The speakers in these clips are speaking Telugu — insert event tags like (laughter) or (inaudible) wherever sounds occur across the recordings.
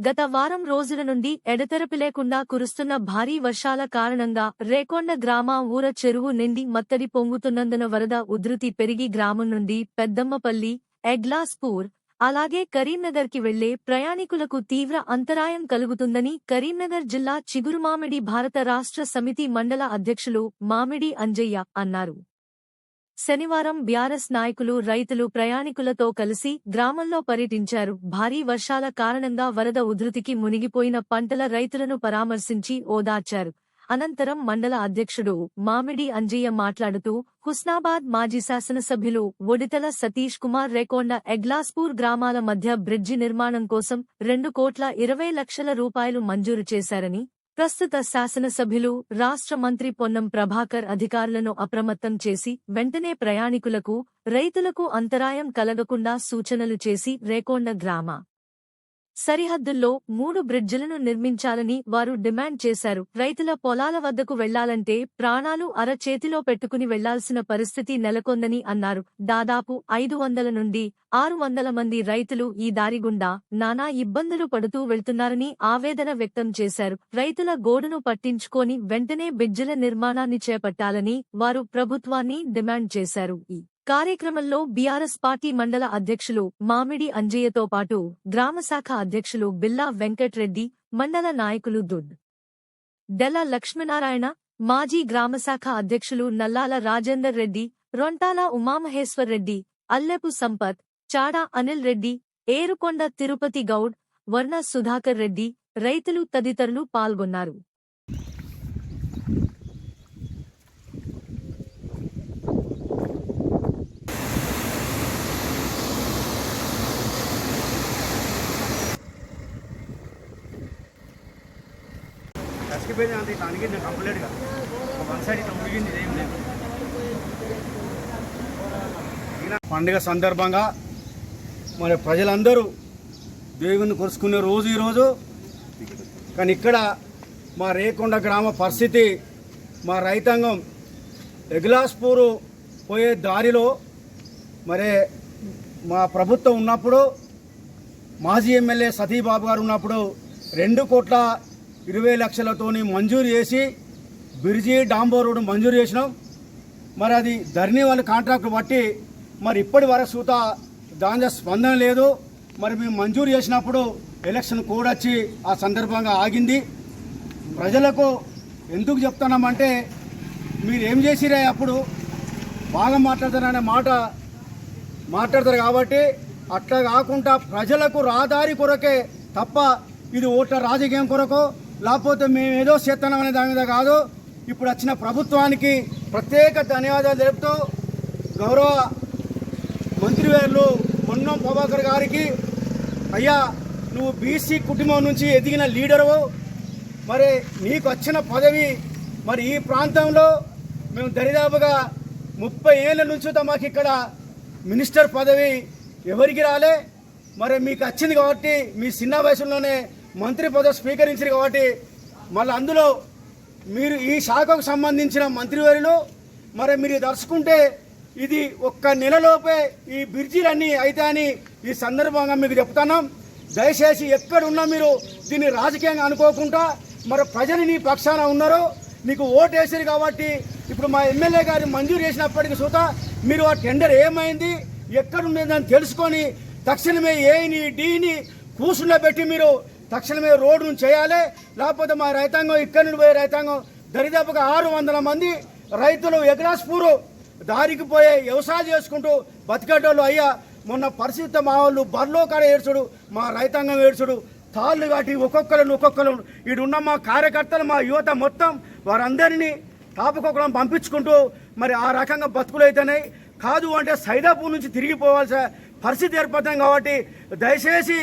గత వారం రోజుల నుండి ఎడతెరపి లేకుండా కురుస్తున్న భారీ వర్షాల కారణంగా రేకొండ గ్రామ ఊర చెరువు నిండి మత్తడి పొంగుతున్నందున వరద ఉధృతి పెరిగి గ్రామం నుండి పెద్దమ్మపల్లి ఎగ్లాస్పూర్ అలాగే కరీంనగర్కి వెళ్ళే ప్రయాణికులకు తీవ్ర అంతరాయం కలుగుతుందని కరీంనగర్ జిల్లా చిగురుమామిడి భారత రాష్ట్ర సమితి మండల అధ్యక్షులు మామిడి అంజయ్య అన్నారు. శనివారం బ్యారస్ నాయకులు రైతులు ప్రయాణికులతో కలిసి గ్రామంలో పర్యటించారు. భారీ వర్షాల కారణంగా వరద ఉధృతికి మునిగిపోయిన పంటల రైతులను పరామర్శించి ఓదార్చారు. అనంతరం మండల అధ్యక్షుడు మామిడి అంజయ్య మాట్లాడుతూ హుస్నాబాద్ మాజీ శాసనసభ్యులు ఒడితల సతీష్ కుమార్ రేకొండ ఎగ్లాస్పూర్ గ్రామాల మధ్య బ్రిడ్జి నిర్మాణం కోసం రెండు కోట్ల ఇరవై లక్షల రూపాయలు మంజూరు చేశారని ప్రస్తుత శాసనసభ్యులు రాష్ట్ర మంత్రి పొన్నం ప్రభాకర్ అధికారులను అప్రమత్తం చేసి వెంటనే ప్రయాణికులకు రైతులకు అంతరాయం కలగకుండా సూచనలు చేసి రేకొండ గ్రామ సరిహద్దుల్లో మూడు బ్రిడ్జిలను నిర్మించాలని వారు డిమాండ్ చేశారు. రైతుల పొలాల వద్దకు వెళ్ళాలంటే ప్రాణాలు అరచేతిలో పెట్టుకుని వెళ్ళాల్సిన పరిస్థితి నెలకొందని అన్నారు. దాదాపు ఐదు వందల నుండి ఆరు వందల మంది రైతులు ఈ దారి గుండా నానా ఇబ్బందులు పడుతూ వెళ్తున్నారని ఆవేదన వ్యక్తం చేశారు. రైతుల గోడును పట్టించుకొని వెంటనే బ్రిడ్జిల నిర్మాణాన్ని చేపట్టాలని వారు ప్రభుత్వాన్ని డిమాండ్ చేశారు. ఈ కార్యక్రమంలో బీఆర్ఎస్ పార్టీ మండల అధ్యక్షులు మామిడి అంజయ్యతో పాటు గ్రామశాఖ అధ్యక్షులు బిల్లా వెంకట్రెడ్డి మండల నాయకులు దుడ్ డెల లక్ష్మీనారాయణ మాజీ గ్రామశాఖ అధ్యక్షులు నల్లాల రాజేందర్ రెడ్డి రొంటాల ఉమామహేశ్వర్ రెడ్డి అల్లెపు సంపత్ చాడా అనిల్ రెడ్డి ఏరుకొండ తిరుపతి గౌడ్ వర్ణ సుధాకర్ రెడ్డి రైతులు తదితరులు పాల్గొన్నారు. చచ్చిపోయింది అంత ఇట్లా అనిగింది కంప్లీట్గా వన్ సైడ్ ఇట్లా మురిగింది ఏం లేదు. పండుగ సందర్భంగా మరి ప్రజలందరూ దేవుని కొలుసుకునే రోజు ఈరోజు కానీ ఇక్కడ మా రేకొండ గ్రామ పరిస్థితి మా రైతాంగం ఎగ్లాస్పూరు పోయే దారిలో మరి మా ప్రభుత్వం ఉన్నప్పుడు మాజీ ఎమ్మెల్యే సతీబాబు గారు ఉన్నప్పుడు రెండు కోట్ల ఇరవై లక్షలతోని మంజూరు చేసి బిర్జీ డాంబో రోడ్డు మంజూరు చేసినాం. మరి అది ధరణి వాళ్ళ కాంట్రాక్ట్ బట్టి మరి ఇప్పటి వరకు సూత దాని స్పందన లేదు. మరి మేము మంజూరు చేసినప్పుడు ఎలక్షన్ కోడ్ వచ్చి ఆ సందర్భంగా ఆగింది. ప్రజలకు ఎందుకు చెప్తున్నామంటే మీరు ఏం చేసిరే అప్పుడు బాగా మాట్లాడతారనే మాట మాట్లాడతారు కాబట్టి అట్లా కాకుండా ప్రజలకు రాదారి కొరకే తప్ప ఇది ఓట్ల రాజకీయం కొరకు లేకపోతే మేము ఏదో చేస్తున్నాం అనే దాని మీద కాదు. ఇప్పుడు వచ్చిన ప్రభుత్వానికి ప్రత్యేక ధన్యవాదాలు తెలుపుతూ గౌరవ మంత్రివేర్లు పొన్నం ప్రభాకర్ గారికి అయ్యా నువ్వు బీసీ కుటుంబం నుంచి ఎదిగిన లీడరు. మరి నీకు వచ్చిన పదవి మరి ఈ ప్రాంతంలో మేము దరిదాపుగా ముప్పై ఏళ్ళ నుంచి మాకు ఇక్కడ మినిస్టర్ పదవి ఎవరికి రాలే? మరి మీకు వచ్చింది కాబట్టి మీ చిన్న వయసులోనే మంత్రి పదవి స్వీకరించారు కాబట్టి మళ్ళీ అందులో మీరు ఈ శాఖకు సంబంధించిన మంత్రివర్యులు మరి మీరు దర్చుకుంటే ఇది ఒక్క నెలలోపే ఈ బ్రిడ్జిలన్నీ అవుతాయని ఈ సందర్భంగా మీకు చెప్తున్నాం. దయచేసి ఎక్కడున్నా మీరు దీన్ని రాజకీయంగా అనుకోకుండా మరి ప్రజలు నీ పక్షాన ఉన్నారు. నీకు ఓటు వేసారు కాబట్టి ఇప్పుడు మా ఎమ్మెల్యే గారు మంజూరు చేసినప్పటికీ చూత మీరు ఆ టెండర్ ఏమైంది ఎక్కడుందని తెలుసుకొని తక్షణమే ఏని డీని కూర్చుండబెట్టి మీరు తక్షణమే రోడ్డును చేయాలి. లేకపోతే మా రైతాంగం ఇక్కడి నుండి పోయే రైతాంగం దరిదాపుగా ఆరు వందల మంది రైతులు ఎగ్రాస్పూరు దారికి పోయే వ్యవసాయం చేసుకుంటూ బతికేటోళ్ళు అయ్యా. మొన్న పరిస్థితి మా వాళ్ళు బర్లో కాడ ఏడ్చుడు మా రైతాంగం ఏడ్చుడు తాళ్ళు కాటి ఒక్కొక్కరు ఒక్కొక్కరు ఇడున్న మా కార్యకర్తలు మా యువత మొత్తం వారందరినీ తాపకొక్కడం పంపించుకుంటూ మరి ఆ రకంగా బతుకులు అవుతున్నాయి కాదు అంటే సైదాపూర్ నుంచి తిరిగిపోవాల్సిన పరిస్థితి ఏర్పడుతుంది కాబట్టి దయచేసి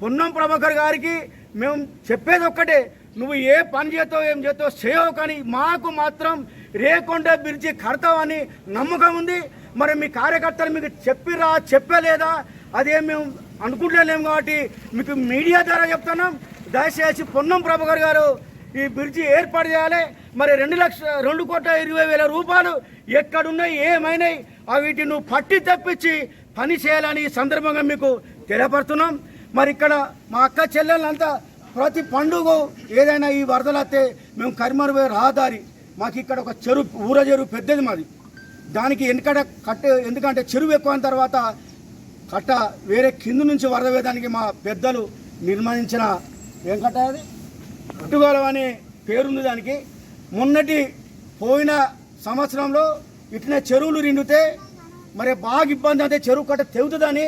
పొన్నం ప్రభాకర్ గారికి మేము చెప్పేది ఒక్కటే నువ్వు ఏ పని చేస్తావు ఏం చేస్తావు చేయవు కానీ మాకు మాత్రం రేకొండ బ్రిడ్జి కడతావని నమ్మకం ఉంది. మరి మీ కార్యకర్తలు మీకు చెప్పిరా చెప్పలేదా? అదేం మేము అనుకుంటలేము కాబట్టి మీకు మీడియా ద్వారా చెప్తున్నాం. దయచేసి పొన్నం ప్రభాకర్ గారు ఈ బ్రిడ్జి ఏర్పాటు చేయాలి. మరి రెండు లక్ష రెండు కోట్ల ఇరవై వేల రూపాయలు ఎక్కడున్నాయి ఏమైనాయి అవిటి పట్టి తప్పించి పని చేయాలని ఈ సందర్భంగా మీకు తెలియపడుతున్నాం మరి ఇక్కడ మా అక్క చెల్లెళ్ళంతా ప్రతి పండుగ ఏదైనా ఈ వరదలు వస్తే మేము కరిమరు పోయే రహదారి. మాకు ఇక్కడ ఒక చెరువు ఊర చెరువు పెద్దది మాది. దానికి ఎందుకంటే కట్ట ఎందుకంటే చెరువు ఎక్కువైన తర్వాత కట్ట వేరే కింద నుంచి వరద వేయడానికి మా పెద్దలు నిర్మించిన ఏం కట్ట అది కట్టుగోలం అనే పేరుంది దానికి. మొన్నటి పోయిన సంవత్సరంలో ఇట్లనే చెరువులు నిండితే మరి బాగా ఇబ్బంది అంటే చెరువు కట్ట తెగుతుందని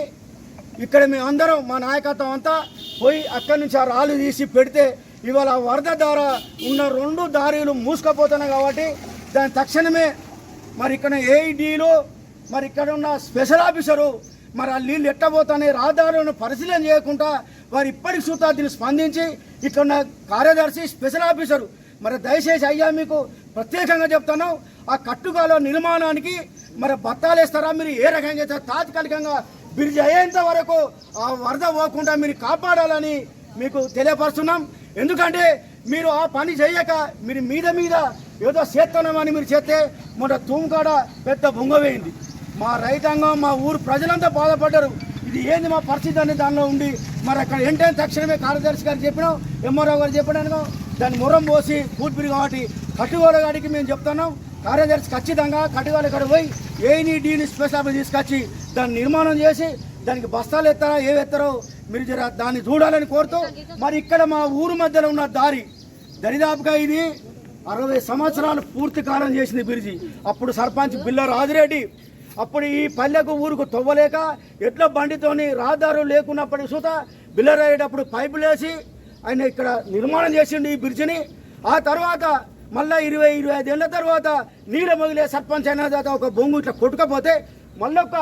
ఇక్కడ మేమందరం మా నాయకత్వం అంతా పోయి అక్కడి నుంచి ఆ రాళ్ళు తీసి పెడితే ఇవాళ వరద ద్వారా ఉన్న రెండు దారీలు మూసుకపోతున్నాయి కాబట్టి దాని తక్షణమే మరి ఇక్కడ ఏఈడీలు మరి ఇక్కడ ఉన్న స్పెషల్ ఆఫీసరు మరి ఆ నీళ్ళు ఎట్టబోతానే రహదారులను పరిశీలన చేయకుండా వారు ఇప్పటికి సూతా దీన్ని స్పందించి ఇక్కడ ఉన్న కార్యదర్శి స్పెషల్ ఆఫీసరు మరి దయచేసి అయ్యా మీకు ప్రత్యేకంగా చెప్తాను ఆ కట్టుగాల నిర్మాణానికి మరి బత్తాలు వేస్తారా మీరు ఏ రకంగా చేస్తారా తాత్కాలికంగా బ్రిడ్జ్ అయ్యేంత వరకు ఆ వరద పోకుండా మీరు కాపాడాలని మీకు తెలియపరుస్తున్నాం. ఎందుకంటే మీరు ఆ పని చేయక మీరు మీద మీద ఏదో చేస్తున్నామని మీరు చేస్తే మొన్న తూముకాడ పెద్ద బొంగవేయింది మా రైతాంగం మా ఊరు ప్రజలంతా బాధపడ్డారు. ఇది ఏంది మా పరిస్థితి అనే దానిలో ఉండి మరి అక్కడ ఏంటంటే తక్షణమే కార్యదర్శి గారు చెప్పినాం ఎంఆర్ఓ గారు చెప్పినాను. దాన్ని మురం పోసి కూర్పిరి కాబట్టి కట్టుగోల మేము చెప్తున్నాం. కార్యదర్శి ఖచ్చితంగా కట్టుగోల ఇక్కడ పోయి ఏని డీని స్పెషల్ ఆఫీస్ తీసుకొచ్చి దాన్ని నిర్మాణం చేసి దానికి బస్తాలు ఎత్తారా ఏవి ఎత్తారో మీరు జర దాన్ని చూడాలని కోరుతూ మరి ఇక్కడ మా ఊరు మధ్యలో ఉన్న దారి దరిదాపుగా ఇది అరవై సంవత్సరాలు పూర్తి కాలం చేసింది బిరిజి. అప్పుడు సర్పంచ్ బిల్ల రాజిరెడ్డి అప్పుడు ఈ పల్లెకు ఊరుకు తవ్వలేక ఎడ్ల బండితోని రహదారు లేకున్నప్పటికీ సుత బిల్లరాయేటప్పుడు పైపులేసి ఆయన ఇక్కడ నిర్మాణం చేసిండు ఈ బ్రిడ్జిని ఆ తర్వాత మళ్ళా ఇరవై ఇరవై ఐదేళ్ళ తర్వాత నీళ్ళ మొగిలే సర్పంచ్ అయిన తర్వాత ఒక బొంగు ఇట్లా కొట్టుకపోతే మళ్ళొక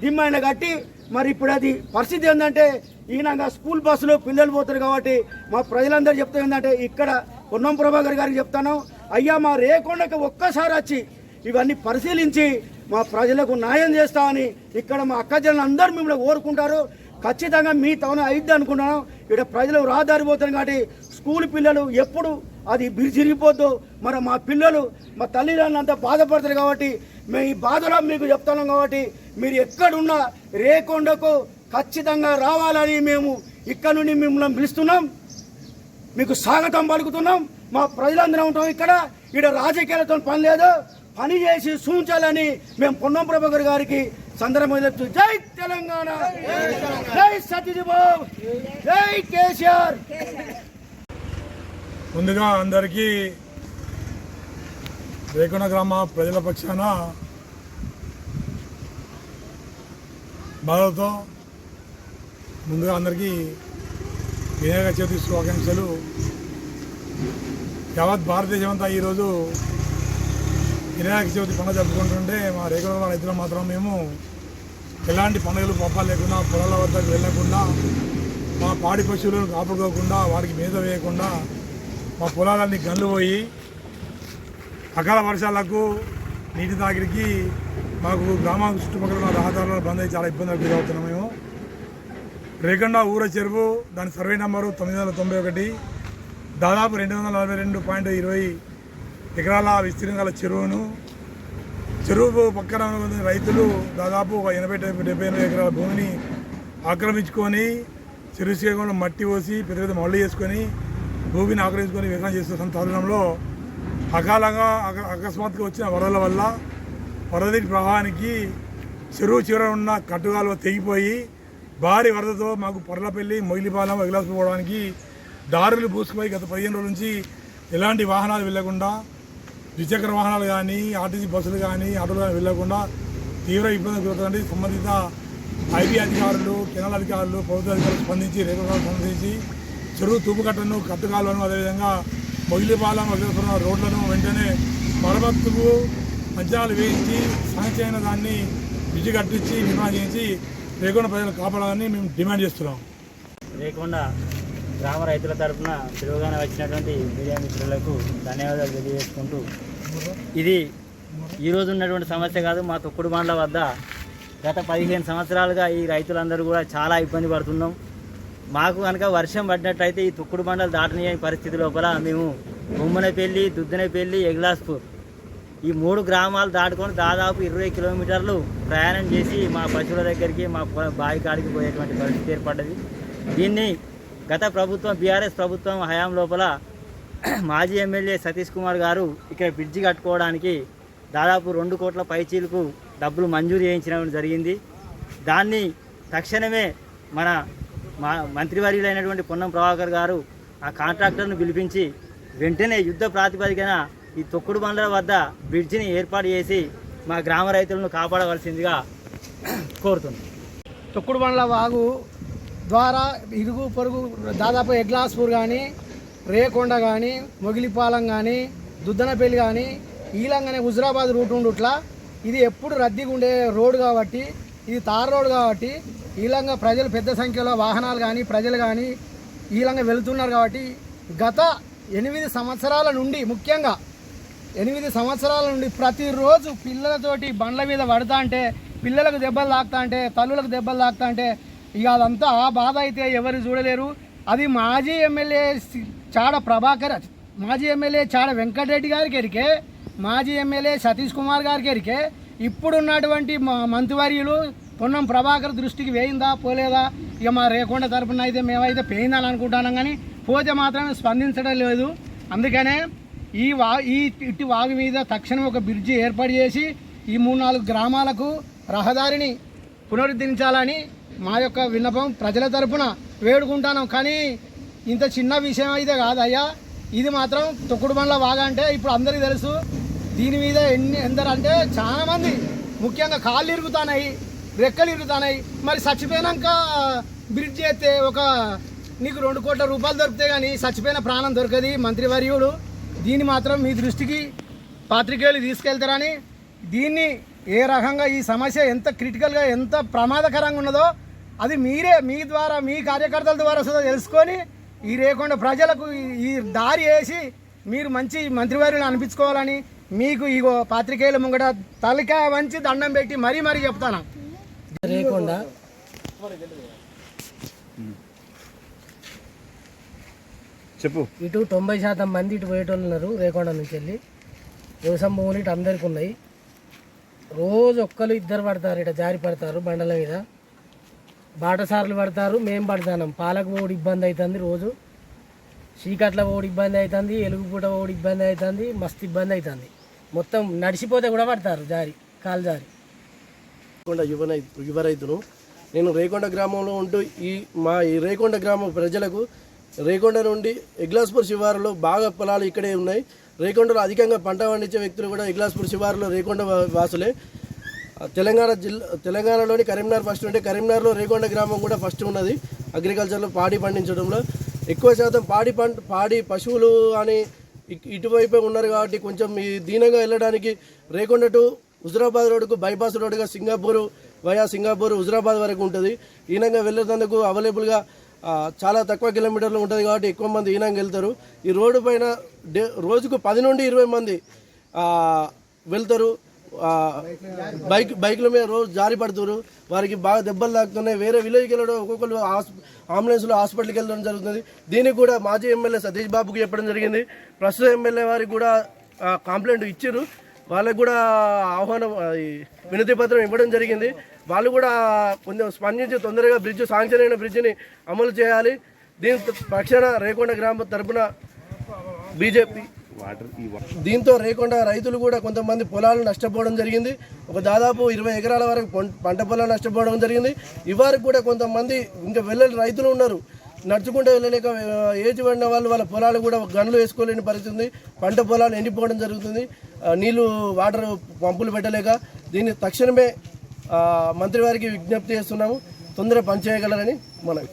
దిమ్మైన కట్టి మరి ఇప్పుడు అది పరిస్థితి ఏంటంటే ఈయనగా స్కూల్ బస్సులో పిల్లలు పోతారు కాబట్టి మా ప్రజలందరూ చెప్తా ఏంటంటే ఇక్కడ పొన్నం ప్రభాకర్ గారికి చెప్తాను అయ్యా మా రేకొండకి ఒక్కసారి వచ్చి ఇవన్నీ పరిశీలించి మా ప్రజలకు న్యాయం చేస్తామని ఇక్కడ మా అక్క అందరూ మిమ్మల్ని కోరుకుంటారు. ఖచ్చితంగా మీ తవన అయిద్ది అనుకుంటున్నాం ఇక్కడ ప్రజలు రాదారిపోతారు కాబట్టి స్కూల్ పిల్లలు ఎప్పుడు అది బిరిచిరిగిపోద్దు మరి మా పిల్లలు మా తల్లిదండ్రులు అంతా బాధపడతారు కాబట్టి మేము ఈ బాధలో మీకు చెప్తున్నాం కాబట్టి మీరు ఎక్కడున్నా రేకొండకు ఖచ్చితంగా రావాలని మేము ఇక్కడ నుండి మిమ్మల్ని పిలుస్తున్నాం. మీకు స్వాగతం పలుకుతున్నాం. మా ప్రజలందరం ఉంటాం ఇక్కడ. ఇక్కడ రాజకీయాలతో పని లేదు. పని చేసి సూచించాలని మేము పొన్నం ప్రభాకర్ గారికి సందర్భంగా చెప్తూ జై తెలంగాణ. జై సత్యజిబాబు జై కేసీఆర్. ముందుగా అందరికీ రేకుణ గ్రామ ప్రజల పక్షాన బాధతో ముందుగా అందరికీ వినాయక చవితి శుభాకాంక్షలు. యావత్ భారతదేశం అంతా ఈరోజు వినాయక చవితి పండుగ జరుపుకుంటుంటే మా రేకొండ గ్రామ రైతులు మాత్రం మేము ఎలాంటి పండుగలు పప్పాలు లేకుండా పొలాల వద్దకు వెళ్ళకుండా మా పాడి పశువులను కాపాడుకోకుండా వారికి మేత వేయకుండా మా పొలాలన్నీ గన్లు పోయి అకాల వర్షాలకు నీటి తాకిడికి మాకు గ్రామం చుట్టుపక్కల ఉన్న బంద్ అయ్యి చాలా ఇబ్బందులకు గురవుతున్నాం మేము. రేకండ ఊర చెరువు దాని సర్వే నంబరు తొమ్మిది వందల తొంభై ఒకటి. దాదాపు రెండు వందల నలభై రెండు పాయింట్ ఇరవై ఎకరాల విస్తీర్ణం గల చెరువును. చెరువు పక్కన రైతులు దాదాపు ఒక ఎనభై డెబ్బై డెబ్బై ఎనభై ఎకరాల భూమిని ఆక్రమించుకొని చెరువు శ్రీకాకుళంలో మట్టి పోసి పెద్ద పెద్ద మళ్ళీ చేసుకొని భూమిని ఆక్రమించుకొని వ్యవసాయం చేస్తున్న తరుణంలో అకాలంగా అకస్మాత్తుగా వచ్చిన వరదల వల్ల వరద ప్రవాహానికి చెరువు చివర ఉన్న కట్టుగాలు తెగిపోయి భారీ వరదతో మాకు పొరలపల్లి మొగిలిపాలెం వగిలాసిపోవడానికి దారులు పూసుకుపోయి గత పదిహేను రోజుల నుంచి ఎలాంటి వాహనాలు వెళ్ళకుండా ద్విచక్ర వాహనాలు కానీ ఆర్టీసీ బస్సులు కానీ ఆటోలు కానీ వెళ్ళకుండా తీవ్ర ఇబ్బంది గురవుతుందండి సంబంధిత ఐబీ అధికారులు కెనాల్ అధికారులు ప్రభుత్వ అధికారులు స్పందించి రేపు స్పందించి చెరువు తూపుకట్టను కట్టుకాలను అదేవిధంగా మొగిలిపాలెం వదిలిపురం రోడ్లను వెంటనే మరమత్తుకు అంచనాలు వేయించి సంచయన దాన్ని విజి కట్టించి నిర్మాణం చేసి రేకుండా ప్రజలు కాపాడాలని మేము డిమాండ్ చేస్తున్నాం. రేకొండ గ్రామ రైతుల తరఫున పిలువగానే వచ్చినటువంటి మీడియా మిత్రులకు ధన్యవాదాలు తెలియజేసుకుంటూ ఇది ఈరోజు ఉన్నటువంటి సమస్య కాదు మా తొక్కుడు బండ్ల వద్ద గత పదిహేను సంవత్సరాలుగా ఈ రైతులందరూ కూడా చాలా ఇబ్బంది పడుతున్నాం. మాకు కనుక వర్షం పడినట్టయితే ఈ తుక్కుడు బండలు దాటనీయని పరిస్థితి లోపల మేము బొమ్మనపల్లి దుద్దనపల్లి ఎగ్లాస్పూర్ ఈ మూడు గ్రామాలు దాటుకొని దాదాపు ఇరవై కిలోమీటర్లు ప్రయాణం చేసి మా పశువుల దగ్గరికి మా బావి కాడికి పోయేటువంటి పరిస్థితి ఏర్పడ్డది. దీన్ని గత ప్రభుత్వం బీఆర్ఎస్ ప్రభుత్వం హయాం లోపల (clears throat) మాజీ ఎమ్మెల్యే సతీష్ కుమార్ గారు ఇక్కడ బ్రిడ్జి కట్టుకోవడానికి దాదాపు రెండు కోట్ల పైచీలకు డబ్బులు మంజూరు చేయించడం జరిగింది. దాన్ని తక్షణమే మన మా మంత్రివర్యులైనటువంటి పొన్నం ప్రభాకర్ గారు ఆ కాంట్రాక్టర్ను పిలిపించి వెంటనే యుద్ధ ప్రాతిపదికన ఈ తొక్కుడు బండ్ల వద్ద బ్రిడ్జిని ఏర్పాటు చేసి మా గ్రామ రైతులను కాపాడవలసిందిగా కోరుతున్నాం. తొక్కుడు బండ్ల వాగు ద్వారా ఇరుగు పొరుగు దాదాపు ఎగ్లాస్పూర్ కానీ రేకొండ కానీ మొగిలిపాలెం కానీ దుద్దనపల్లి కానీ ఈలంగానే హుజరాబాద్ రూట్ ఉండుట్లా ఇది ఎప్పుడు రద్దీగా ఉండే రోడ్ కాబట్టి ఇది తార్ రోడ్ కాబట్టి ఈలంగా ప్రజలు పెద్ద సంఖ్యలో వాహనాలు కానీ ప్రజలు కానీ ఈలంగా వెళుతున్నారు కాబట్టి గత ఎనిమిది సంవత్సరాల నుండి ముఖ్యంగా ఎనిమిది సంవత్సరాల నుండి ప్రతిరోజు పిల్లలతోటి బండ్ల మీద పడతా అంటే పిల్లలకు దెబ్బలు తాకుతా అంటే తల్లులకు దెబ్బలు తాకుతా అంటే ఇక అదంతా ఆ బాధ అయితే ఎవరు చూడలేరు. అది మాజీ ఎమ్మెల్యే చాడ ప్రభాకర్ మాజీ ఎమ్మెల్యే చాడ వెంకటరెడ్డి గారికి ఎరికే మాజీ ఎమ్మెల్యే సతీష్ కుమార్ గారికి ఎరికే ఇప్పుడున్నటువంటి మంత్రివర్యులు పొన్నం ప్రభాకర్ దృష్టికి వేయిందా పోలేదా? ఇక మా రేకొండ తరపున అయితే మేమైతే పెయిందని అనుకుంటున్నాం కానీ పోతే మాత్రం స్పందించడం లేదు. అందుకనే ఈ వా ఈ ఇట్టి వాగు మీద తక్షణం ఒక బ్రిడ్జి ఏర్పాటు చేసి ఈ మూడు నాలుగు గ్రామాలకు రహదారిని పునరుద్ధరించాలని మా యొక్క విన్నపం ప్రజల తరపున వేడుకుంటాను కానీ ఇంత చిన్న విషయం అయితే కాదయ్యా. ఇది మాత్రం తొక్కుడు బండ్ల వాగా అంటే ఇప్పుడు అందరికీ తెలుసు. దీని మీద ఎన్ని ఎందరంటే చాలామంది ముఖ్యంగా కాళ్ళు ఇరుగుతున్నాయి. రెక్కలు ఇరుగుతున్నాయి మరి చచ్చిపోయినాక బ్రిడ్జ్ చేస్తే ఒక నీకు రెండు కోట్ల రూపాయలు దొరికితే కానీ చచ్చిపోయిన ప్రాణం దొరకది మంత్రివర్యుడు. దీన్ని మాత్రం మీ దృష్టికి పాత్రికేయులు తీసుకెళ్తారని. దీన్ని ఏ రకంగా ఈ సమస్య ఎంత క్రిటికల్గా ఎంత ప్రమాదకరంగా ఉన్నదో అది మీరే మీ ద్వారా మీ కార్యకర్తల ద్వారా సుధా తెలుసుకొని ఈ రేకుండా ప్రజలకు ఈ- దారి వేసి మీరు మంచి మంత్రివర్యులు అనిపించుకోవాలని మీకు ఇగో పాత్రికేయుల ముంగట తలకాయ వంచి దండం పెట్టి మరీ మరీ చెప్తాను. రేకొండ చెప్పు. ఇటు తొంభై శాతం మంది ఇటు పోయేటోళ్ళు ఉన్నారు రేకొండ నుంచి వెళ్ళి. వ్యవసాయం భూములు ఇటు అందరికి ఉన్నాయి. రోజు ఒక్కరు ఇద్దరు పడతారు ఇట జారి పడతారు బండల మీద. బాటసార్లు పడతారు మేము పడతాం పాలకు పోడు ఇబ్బంది అవుతుంది రోజు. చీకట్ల పోడు ఇబ్బంది అవుతుంది ఎలుగుపూట పోడు ఇబ్బంది అవుతుంది మస్తు ఇబ్బంది అవుతుంది మొత్తం నడిచిపోతే కూడా పడతారు జారి కాలు జారి. రేకొండ యువ నై- యువ రైతును నేను రేకొండ గ్రామంలో ఉంటూ ఈ మా ఈ రేకొండ గ్రామ ప్రజలకు రేకొండ నుండి ఎగ్లాస్పూర్ శివారులో బాగా పొలాలు ఇక్కడే ఉన్నాయి. రేకొండలో అధికంగా పంట పండించే వ్యక్తులు కూడా ఎగ్లాస్పూర్ శివారులో రేకొండ వాసులే. తెలంగాణ జిల్లా తెలంగాణలోని కరీంనగర్ ఫస్ట్ ఉంటే కరీంనగర్లో రేకొండ గ్రామం కూడా ఫస్ట్ ఉన్నది. అగ్రికల్చర్లో పాడి పండించడంలో. ఎక్కువ శాతం పాడి పంట పాడి పశువులు అని ఇటువైపే ఉన్నారు కాబట్టి కొంచెం ఈ దీనంగా వెళ్ళడానికి రేకొండ టు హుజరాబాద్ రోడ్డుకు బైపాస్ రోడ్డుగా సింగపూర్ వయా సింగపూర్ హుజరాబాద్ వరకు ఉంటుంది. ఈనంగా వెళ్ళేటందుకు అవైలబుల్గా చాలా తక్కువ కిలోమీటర్లు ఉంటుంది కాబట్టి ఎక్కువ మంది ఈనంగా వెళ్తారు. ఈ రోడ్డు పైన డే రోజుకు పది నుండి ఇరవై మంది వెళ్తారు. బైక్ బైక్ల మీద రోజు జారి పడుతున్నారు వారికి బాగా దెబ్బలు తాకుతున్నాయి. వేరే విలేజ్కి వెళ్ళడం ఒక్కొక్కరు హాస్- అంబులెన్స్లో హాస్పిటల్కి వెళ్ళడం జరుగుతుంది. దీనికి కూడా మాజీ ఎమ్మెల్యే సతీష్ బాబుకి చెప్పడం జరిగింది. ప్రస్తుత ఎమ్మెల్యే వారికి కూడా కాంప్లైంట్ కంప్లైంట్ ఇచ్చారు వాళ్ళకు కూడా ఆహ్వానం వినతి పత్రం ఇవ్వడం జరిగింది. వాళ్ళు కూడా కొంచెం స్పందించి తొందరగా బ్రిడ్జ్ శాంక్షన్ అయిన బ్రిడ్జిని అమలు చేయాలి. దీని పక్షాన రేకొండ గ్రామ తరపున బీజేపీ. దీంతో రేకొండ రైతులు కూడా కొంతమంది పొలాలు నష్టపోవడం జరిగింది. ఒక దాదాపు ఇరవై ఎకరాల వరకు పంట పొలాలు నష్టపోవడం జరిగింది. ఇవారికి కూడా కొంతమంది ఇంకా వెళ్ళని రైతులు ఉన్నారు. నడుచుకుంటూ వెళ్ళలేక ఏజ్ పడిన వాళ్ళు వాళ్ళ పొలాలు కూడా గనులు వేసుకోలేని పరిస్థితి ఉంది. పంట పొలాలు ఎండిపోవడం జరుగుతుంది. నీళ్ళు వాటర్ పంపులు పెట్టలేక దీన్ని తక్షణమే మంత్రి వారికి విజ్ఞప్తి చేస్తున్నాము. తొందరగా పనిచేయగలరని మనవి.